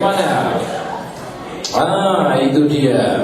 Mana? Ah, itu dia.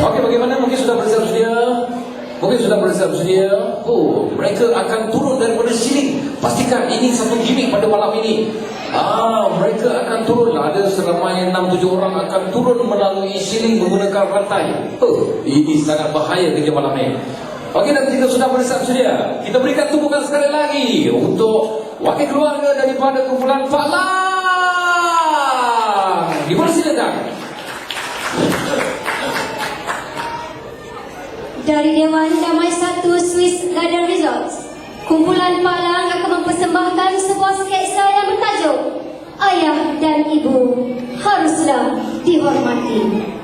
Okey, bagaimana? Mungkin sudah bersiap? Mungkin sudah bersiap? Oh, mereka akan turun daripada sini. Pastikan ini satu gimmick pada malam ini. Ah, mereka akan turun. Ada seramai 6-7 orang akan turun melalui siling menggunakan rantai. Oh, ini sangat bahaya kerja malam ini. Okey, dan jika sudah bersiap sedia, kita berikan tumpukan sekali lagi untuk wakil keluarga daripada kumpulan Falang. Dipersilakan. Dari Dewan Damai Satu Swiss Garden Resorts, kumpulan Palang akan mempersembahkan sebuah sketsa Ayah dan Ibu Haruslah Dihormati.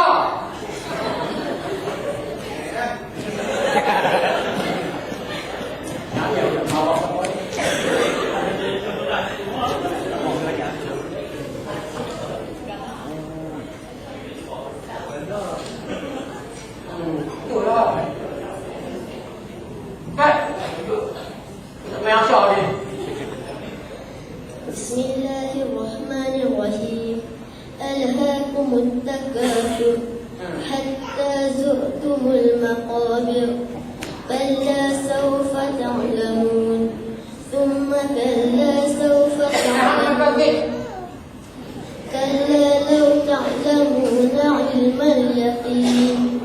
كلا سوف تعلمون ثم كلا سوف تعلمون كلا لو تعلمون علم اليقين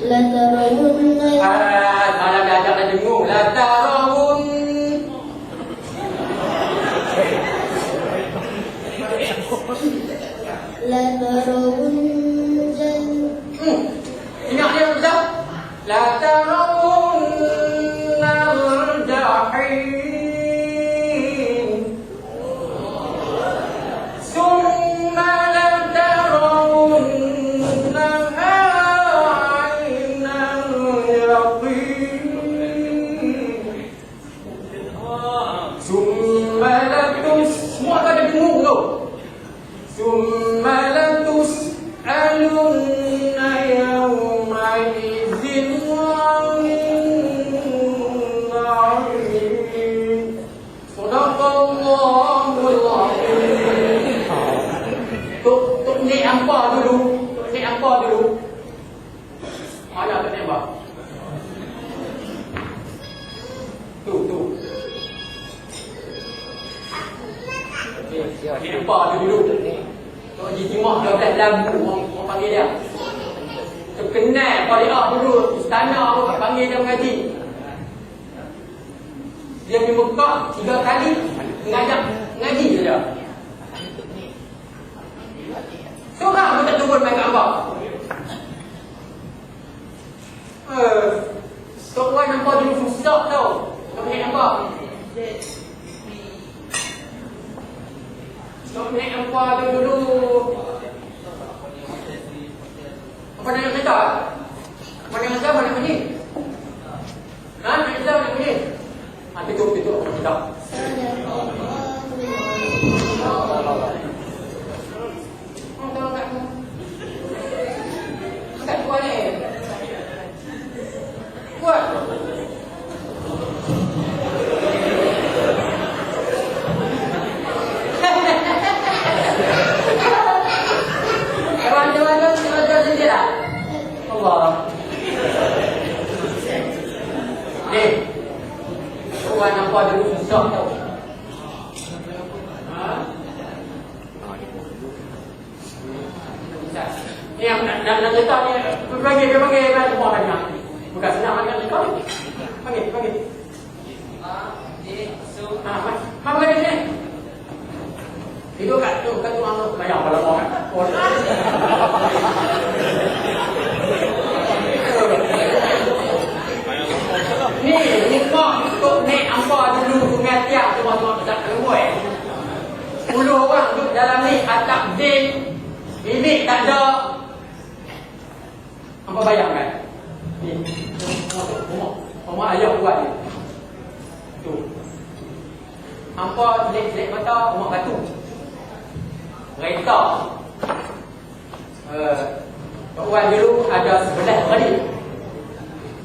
لترون Ah, malam dah ajak dah dengung. La tarawun. لترون ثم لم Timah dia belas lagu orang, panggil dia. Terkenal Qari'ah dulu. Istana pun panggil dia mengaji. Dia pergi Mekah tiga kali mengajak mengaji dia. Seorang pun tak turun main kat. Eh, Tok Wan nampak dulu susah tau. Tok Nek nampak. Tok Nek nampak tu dulu. Apa nak cerita? Mana yang tahu mana bunyi? Ha? Nak tahu mana bunyi? Ha, tutup, tutup. Tutup. Oh, tolong kat aku. Kat kuat ni. Kuat. Kawan, kawan, kawan, kawan, kawan sendiri tak? Allah. Ni. Kawan nampak dulu susah tau. Ha? Ni yang nak nak nak letak ni dia bagi kan semua kan nak. Bukan senang kan bagi. Ah, ni so ah, mak mak bagi sini. Itu kat tu kat tu orang mau kan. Oh. Ni, untuk naik apa dulu dengan tiap semua-semua tak keluar. Puluh orang duduk dalam ni atap din Bilik tak ada Apa bayangkan Ni Rumah Rumah Rumah ayah buat ni Tu Hampa jelek-jelek mata rumah batu Kereta uh, Tok Wan dulu ada sebelah beradik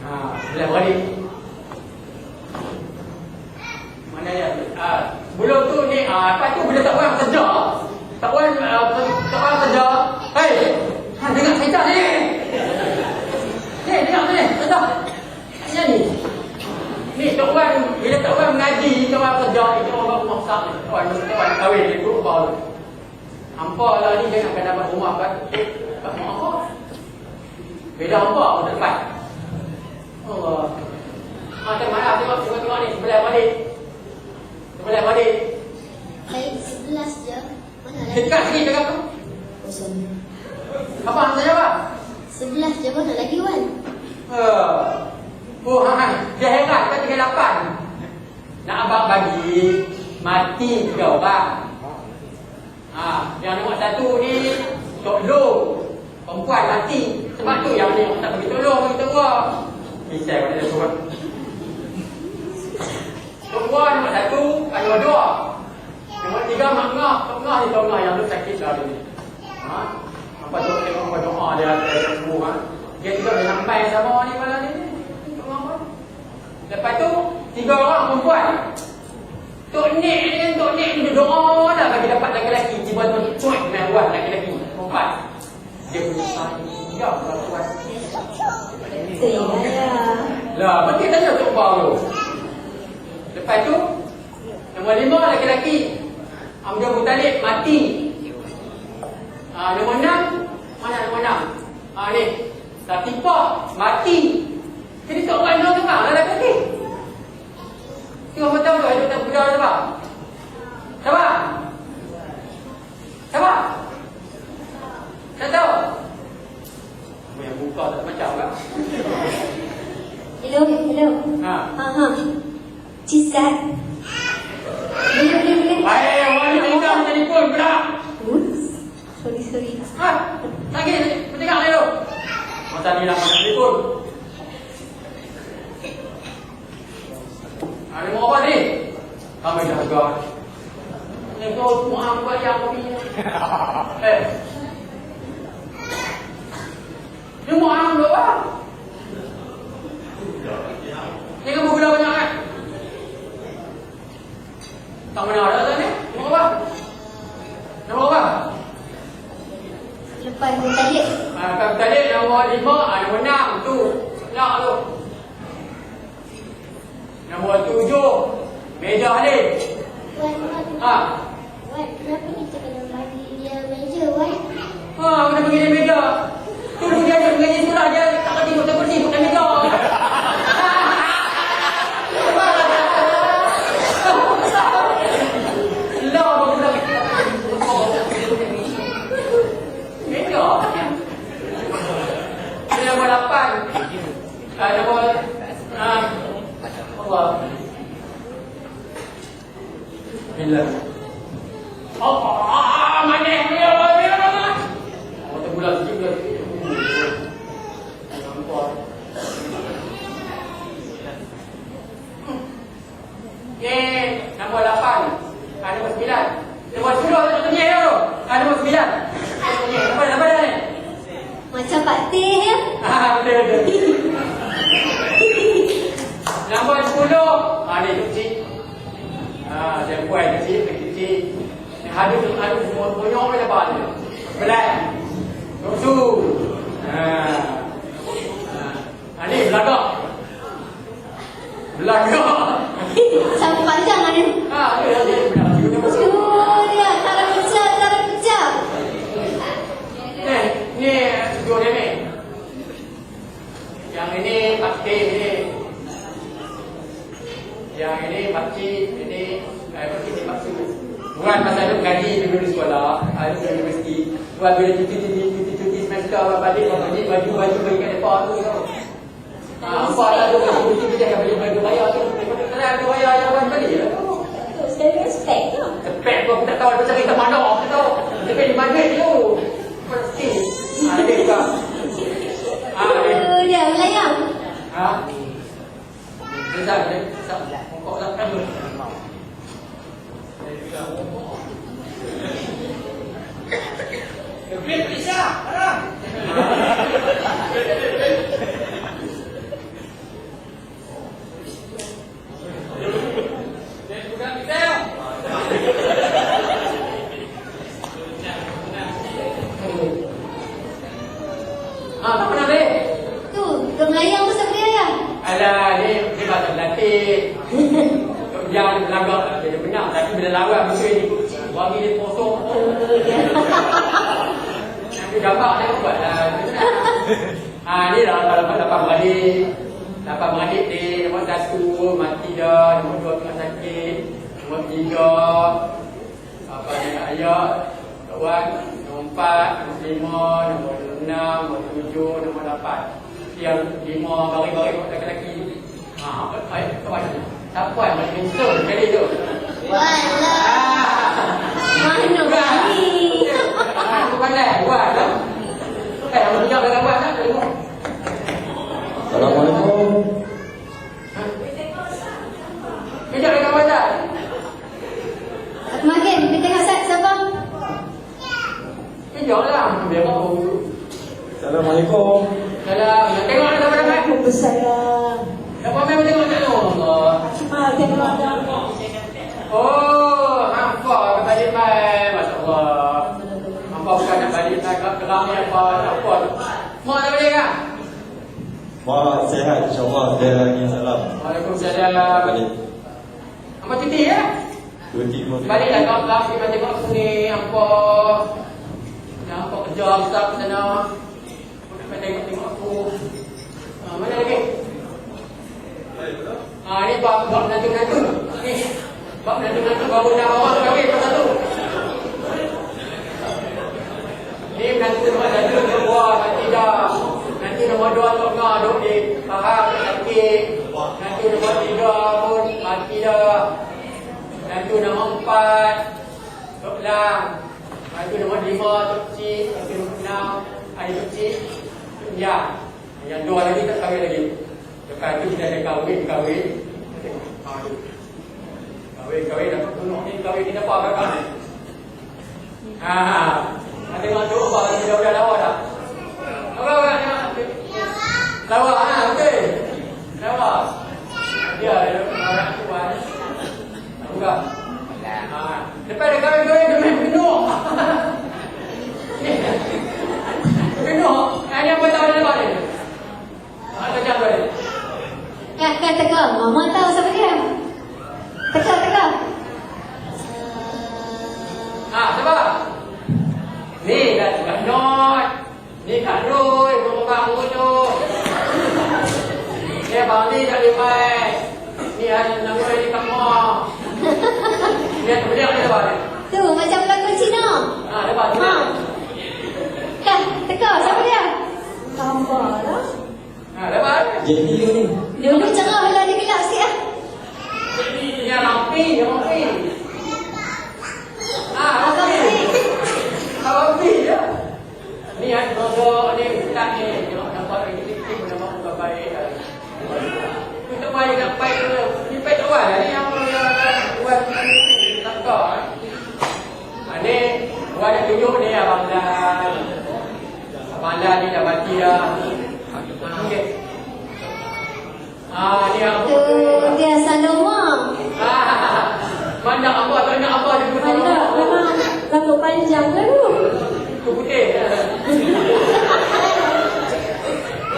ha, Sebelah beradik Mana ya uh, Sebelum tu ni uh, Lepas tu bila Tok Wan kerja Tok Wan uh, Tok Wan kerja Hei ha, Dengar cerita ni Ni dengar ni Cerita Ni ni Ni Tok Wan Bila Tok Wan mengaji Tok Wan kerja ni Tok Wan rumah besar ni Tok Wan Tok Wan kahwin ni Tok Wan Hampa lah ni Jangan akan dapat rumah kan Eh Tak mahu apa Beda hampa pun tak dapat Allah Ha, tengok mana, tengok, tengok, tengok ni, sebelah balik Sebelah balik Baik, sebelas je. Mana lagi? Dekat sikit cakap tu Kosong. Apa saya jawab? Sebelas je mana lagi Wan? Uh, oh, ha, ha. Dia heran kan tiga lapan. Nak abang bagi tiga orang. Ha, yang nombor satu ni tolong perempuan mati. Sebab tu yang ni tak bagi tolong bagi tahu. Bisa pada suruh. Perempuan nombor satu ada dua. Nombor tiga makna, makna ni tengah yang tu sakit dah ni. Ha? Apa tu tengok apa doa dia ada semua. Ha? Dia juga dia lambai sama ni malam ni. Lepas tu tiga orang perempuan. Tok Nek dengan Tok Nek ni doa dah bagi dapat lelaki-lelaki. Tiba-tiba cuek dengan buat lelaki-lelaki. Perempuan. Dia punya sayang. Ya, perempuan. Sayang. Lah, berarti tanya Tok Bau tu. Lepas tu, nombor lima lelaki-lelaki. Abdul Muttalib mati. Ah, nombor enam, mana nombor enam? Ah, ni. Latifah mati. Jadi Tok Wan tu kan, lelaki-lelaki. Betul tu, ada tak budak siapa? Siapa? Siapa? Tak tahu. Apa yang buka tak macam kan? Hello, hello. Ha. Ha ha. Boleh, boleh. Baik, awak ni tinggal telefon pula. Oops. Sorry, sorry. Ha, sakit, bertengah ni tu. Masa ni nak makan telefon. Ha, ni mau apa ni? Kami jaga. Ni kau semua aku bayar kopi ni. Eh. Ni mau dulu apa? Ni kamu gula banyak kan? Tak mana ada tu ni? Mau apa? Mau apa? Pai Mutalik. Ah, Kak Talib nombor lima, ah, nombor enam tu. Nak tu. Nombor tujuh, Meja Halil. Wan, Wan, Ah, Wan, kenapa kita kena bagi dia meja, Wan? ah, kena pergi dia meja. Tolong dia ada mengaji surah dia tak kerti kota kursi bukan meja. Lah, baru dah. Meja. Ini nombor lapan. Ah, nombor ah, apa? Bila? Oh, ah, mana dia? Mana? Oh, terbulan sikit ke? Nampak. Eh, nombor lapan. Ah, nombor sembilan. Nombor sepuluh tak tanya tu. Ah, nombor sembilan. Apa apa ni? Macam Pak Teh ya. Ah, betul betul. Nombor sepuluh. Ah, ni kecil. Ah, dia buat kecil, kecil. Ni ada ada semua punya orang depan dia. Belah. Tusu. Ah. Ah, ni belagak. Belagak. Sampai panjang ada. Ah, dia dia benar. Dia benar. Oh dia, cara pecah, cara pecah. Eh, ni dua dia ni. Yang ini pakcik ini. Yang ini pakcik ini eh pakcik ni pakcik. Bukan masa duduk gaji dulu di sekolah, ada di universiti. Buat bila cuti cuti cuti cuti semester apa balik apa balik baju baju bagi kat depan tu tau. Ah, apa lah tu baju cuti kita akan beli baju bayar tu. Kena ada bayar yang orang beli lah tu. Saya respect tu. Cepet tu aku tak tahu dia cari ke mana aku tahu. Cepet di mana tu. Mesti. Ah, dia juga. Ah, dia. Oh dia, melayang. Ha? Dia dah, dia dah. Mokok dah kan. Ah, tak pernah deh. Tu, dia melayang tu siapa dia ya? Alah, ni dia bahasa berlatih. Dia ada belagak, dia benar. Tapi bila lawan musuh ni, wangi dia kosong. Nanti gambar dia buat lah. Ah, ni lah kalau dapat dapat beradik. Dapat beradik dia, nombor satu, mati dah. Nombor dua, tengah sakit. Nombor tiga, apa dia nak. Kawan, nombor empat, nombor lima, nombor enam, nombor tujuh, nombor lapan. Yang lima baris-baris lelaki-lelaki. Ha, baik, kawan. Siapa yang main minta kali tu? Wan lah. Mana berani? Ah, tu pandai, buat tak? Eh, kamu tunjuk dengan kawan tak? Tengok. Assalamualaikum. Tunjuk dengan kawan tak? Makin, kita tengok set siapa? Tunjuklah. Biar kau. Assalamualaikum. Dalam, tengok ada kawan tak? Waalaikumsalam. Dapat memang tengok tengok. Allah. Ah, tengok ada. Oh, hampa ke balik mai. Masya-Allah. Hampa bukan nak balik kat kerang ni apa apa. Mau tak balik kan? Wah, sehat insyaAllah. Dia lagi salam. Waalaikumsalam. Balik. Hampa cuti ya? Dua tiga hari. Baliklah kau kelas kita tengok sini hampa. Yang hampa kerja besar ke sana. Kau nak tengok-tengok aku. Ah, mana lagi? Ah, ni bab bab nanti-nanti. Ni. Bab nanti-nanti baru dah awal kahwin pasal tu. Ni nanti nombor satu kedua nanti dah. Nanti nombor dua tengah duduk di faham sakit. Nanti nombor tiga pun mati dah. Nanti nombor empat Tok Lang. Nanti nombor lima Tok Cik. Nanti nombor enam Tok Cik. Tok Yang. Dua lagi tak kahwin lagi. Lepas tu kita ada kahwin, kahwin. Tu. Kahwin, kahwin. Dapat tunuk ni kahwin ni dapat apa kan? Ha, ha. Nanti tengok tu apa ni dah dah lawa dah. Apa apa ni? Lawa ha, okey. Lawa. Dia ada orang tua. Buka. Ha. Lepas dia Kan, kan teka. Mama tahu siapa dia. Teka, teka. Ha, ah, siapa? Ni dah juga not. Ni Kak Rui, berubah tu. Dia Abang Ni dah lepas. Ni ada ni buat Dia kampung. Ni ada beliau ni, Tu, macam pelakon Cina. Ha, lepas tu. Ha. Kan, teka. Siapa dia? Tambah lah. Jadi ni. Dulu cerah lah dia gelap sikit lah. Ni Rampi, Rampi. Ha, Abang Rampi. Sid. Abang Pi ya. Ni ada nombor ni kita ni tengok nampak ni kita pun nama muka baik. Kita baik nak baik tu. Ni baik tu lah ni yang yang buat tak kau. Ha ni buat dia tunjuk ni abang Dan. Abang Dan ni dah mati dah. Okey. Ah ni apa Tu dia Saloma. Ah, mana apa nak apa dia pun Mana memang rambut panjang ke tu? Tu putih.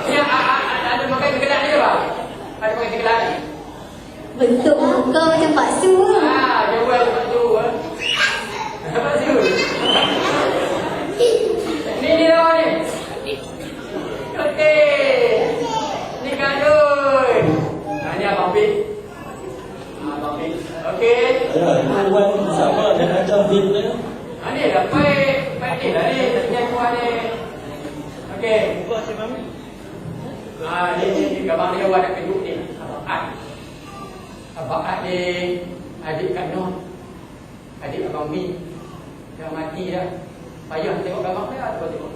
Ni a- a- a- ada pakai kegelan ni apa? Ada pakai kegelan ni. Bentuk muka macam Pak. Ah, dia buat macam tu. eh. Apa tu? Ni dia ni. Okey. Ni Kak Dun. Ah, ni Abang Pik. Ah, Abang Pik. Okey. Ya, Wan sama dengan macam bin ni. Ha ni dah baik. Baik ni lah ni. Yang kuat ni. Okey. Ha ni ni ni gambar dia ada kejut ni. Abang Ad. Abang Ad ni adik Kak Noh. Adik Abang Mi. Dah mati dah. Payah tengok gambar dia atau tengok.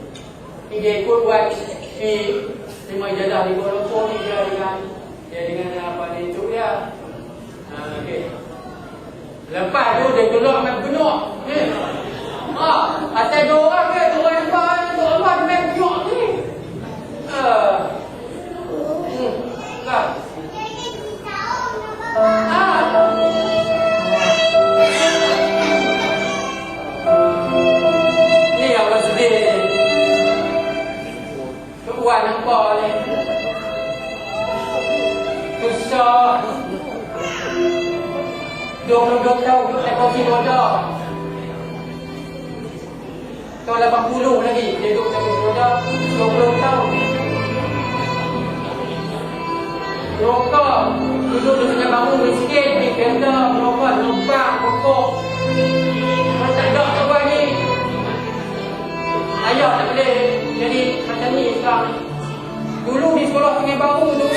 Ni dia ikut buat si terima ijazah di Kuala Lumpur ni dia dengan dia dengan apa ni tu dia. Ha okey. Lepas tu dia keluar main penuh. Ni. Ha, atas dua orang ke, dua orang depan, dua orang main penuh ni. Ha. Hmm. Lah. Ha. Ni apa sedih ni. Tuan nampak ni. Susah. 22 tahun untuk kursi roda. Tahun 80 lagi dia duduk naik kursi roda 20 tahun. Rokok Duduk di tengah bangun miskin Di kereta Merokok Numpang Rokok Kalau tak ada kawan ni. Ayah tak boleh Jadi macam ni sekarang. Dulu di sekolah tengah baru tu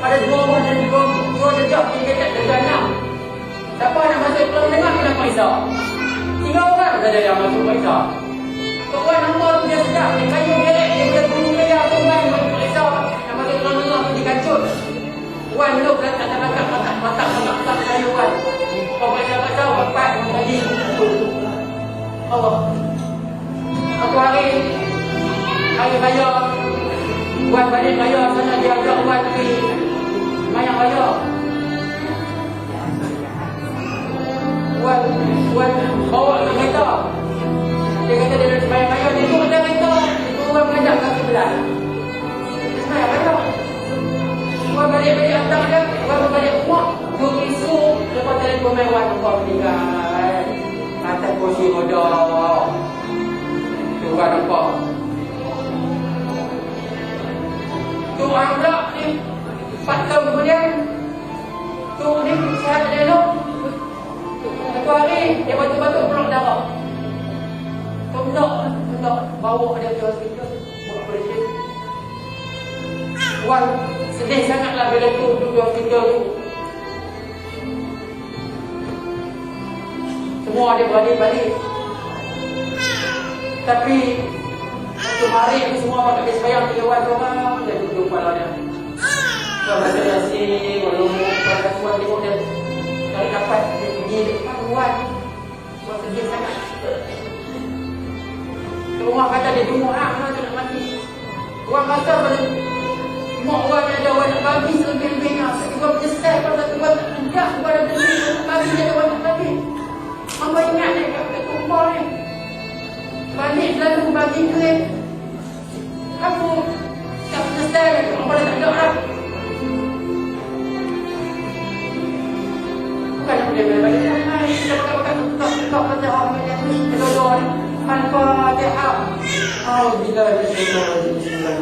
Ada dua orang dan dua, dua jejak Tiga tak tiga enam Siapa nak masuk kelas menengah Kena periksa. Tiga orang saja yang masuk periksa. Kawan nombor dia sedap Dia kayu gerek Dia boleh guru kaya tu main Main periksa. Yang masuk kelas menengah tu dikacut Wan dulu dah tak tak matak matak matak matak matak kayu wan. Kau baca baca bapak tadi. Allah. Satu hari hari raya. Wan balik raya sana dia ajak Wan pergi. Mayang raya Kau meninggal Atas kursi roda Tu Wan nampak Tu orang pula ni Empat tahun kemudian Tu ni sihat dia elok Satu hari Dia batuk-batuk peluk darah Tu bentuk Bentuk Bawa dia ke hospital Buat operation Wan sedih sangatlah bila tu duduk hospital tu. Semua dia balik-balik. Tapi satu hari tu semua orang tak sembahyang tiga wan tu orang dia duduk kepala dia. Kau rasa yasin, walau pada tuan tengok dia tak dapat dia pergi depan wan. Wan sedih sangat. Rumah kata dia tunggu ah, mana nak mati. Wan rasa pada Mak orang yang ada orang nak bagi selebih-lebihnya Sebab orang menyesal pada Tuhan tak tegak kepada diri bagi dia ada orang Mamaya này các cái cũng bo này Mà ra lúc bà tin thuê Các cô Tập cho xe này cũng có thể tặng đỡ đâu Phải làm để mấy bánh hôm nay Cho các các các các các các cái đồ đồ này Mà có cái hạo Hạo vì lời Vì lời Vì lời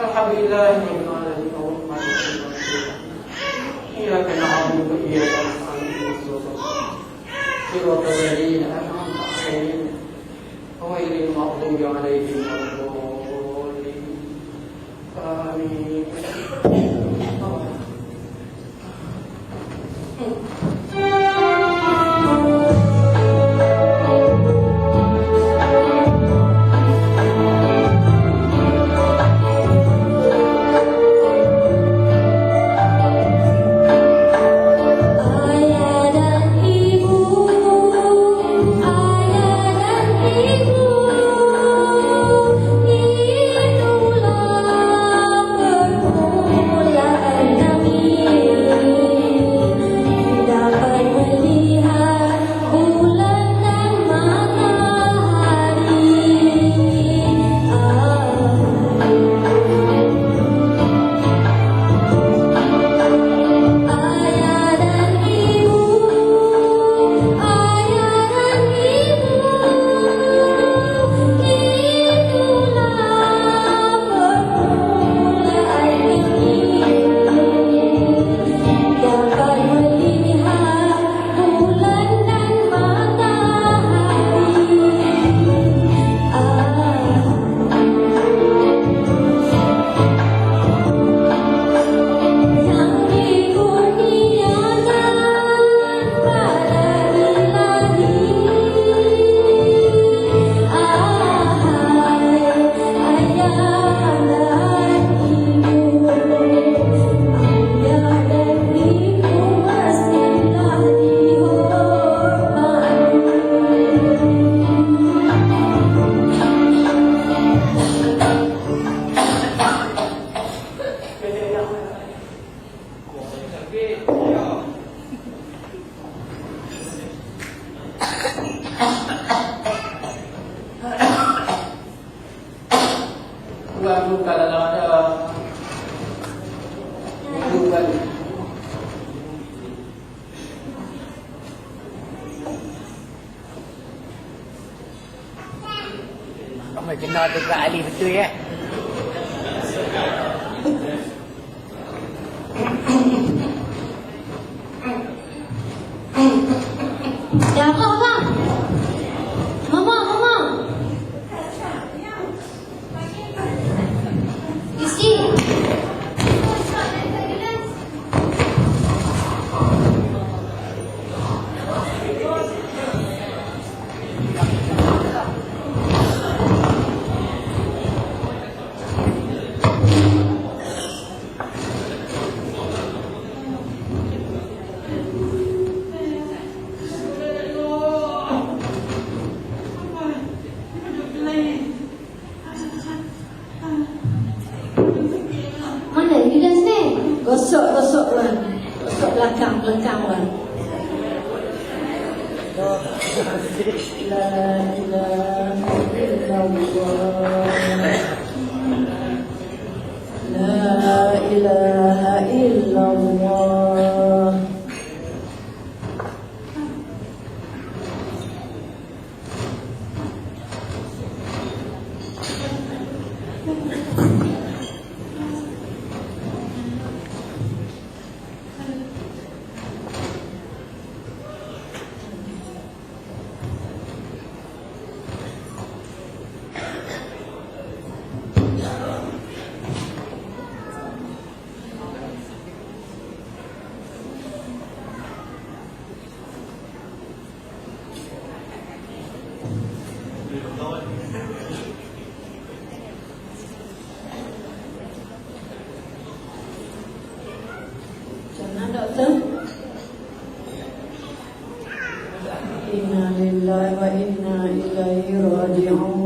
Alhamdulillah, ini adalah kita orang yang berada di dalam ini. Ini adalah kenal dengan ia. غير الضالين أنعم عليهم غير المغضوب عليهم ولا الضالين آمين. love. إليه راجعون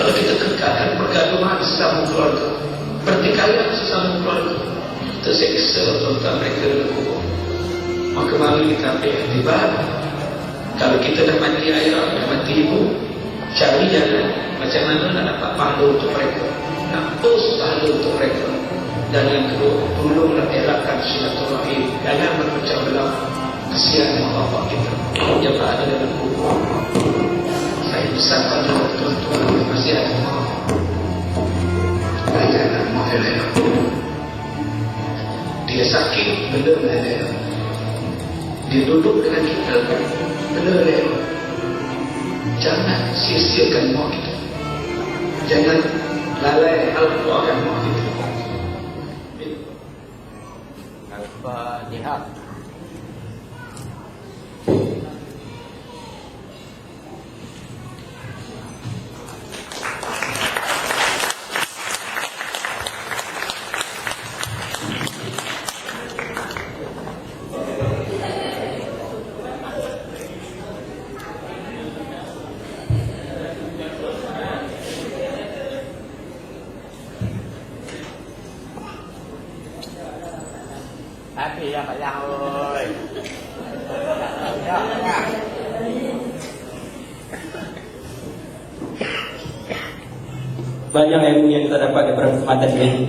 kalau kita kekalkan pergaduhan sesama keluarga, pertikaian sesama keluarga, terseksa tentang mereka. Maka mari kita ambil iktibar. Kalau kita dah mati ayah, dah mati ibu, cari jalan macam mana nak dapat pahala untuk mereka. Nak terus pahala untuk mereka. Dan yang kedua, tolonglah elakkan silaturahim. Jangan berpecah belah. Kesian mak bapak kita. Yang tak ada dalam kubur. Pesan pada tuan-tuan masih ada mak elak. Dia sakit, benda elak. Dia duduk dengan kita Benda rela Jangan sia-siakan mak kita Jangan lalai hal keluarkan mak kita Al-Fatihah. Daripada